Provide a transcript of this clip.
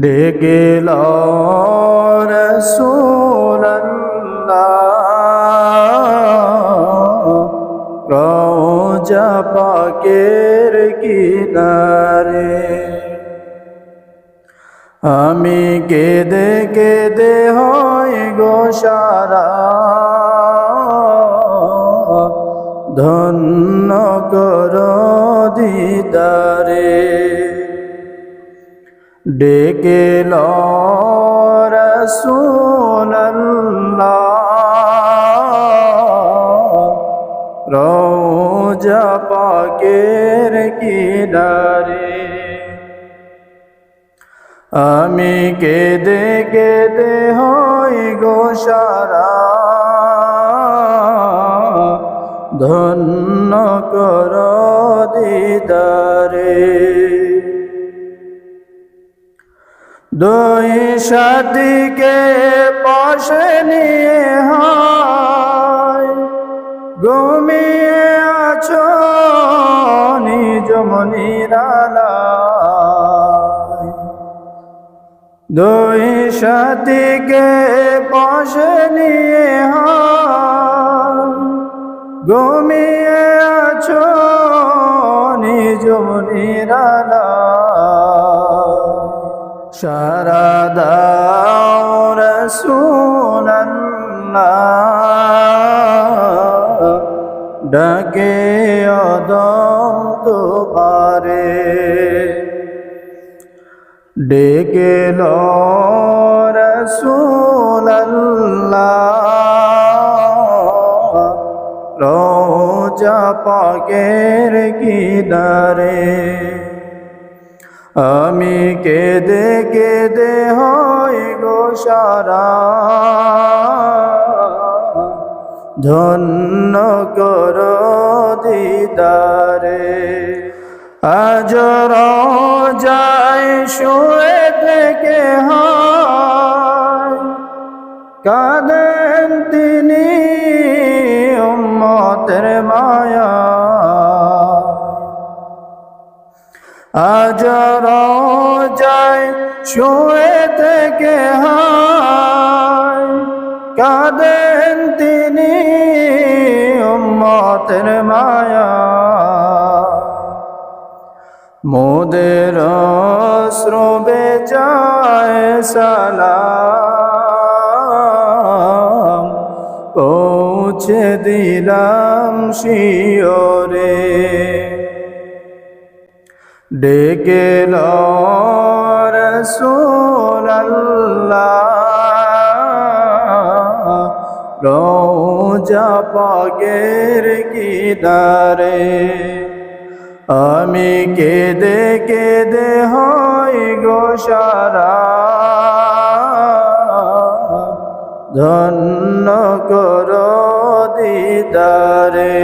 ডেকেল রোজা পাকের কিনারে। আমি কেদে কেদে হয় গো সারা। ধন্য কর দিদারে। ডেকে রোজা পাকের কিনারে। আমি কেদে কেদে হই সারা। ধন্য কর দিদারে। দুই সাদিকে পাশে নিয়ে হয়। ঘুমিয়ে আছো নিজ দুই সাথীকে পাশে নিয়ে হয়। ঘুমিয়ে আছো নিজ মনিরালায় সারা দাও রসুল্লাহ ডাকে অদম তোমারে ডেকে রসুল্লাহ রোজা পাকের কিনারে। আমি কেদে কেদে হই গো সারা। ধন্য কর দিদারে, আজ যায় শুয়ে থেকে হয়। কাঁদেন তিনি আজ যায় শুয়ে থেকে কাঁদেন তিনি উম্মতের মায়া। মোদের শ্রবে যায় সালাম। পৌঁছে দিলাম শিওরে ডেকে রোজা পাগের কিনারে আমি কেদে কেদে হই গো সারা। ধন্য কর দিদারে।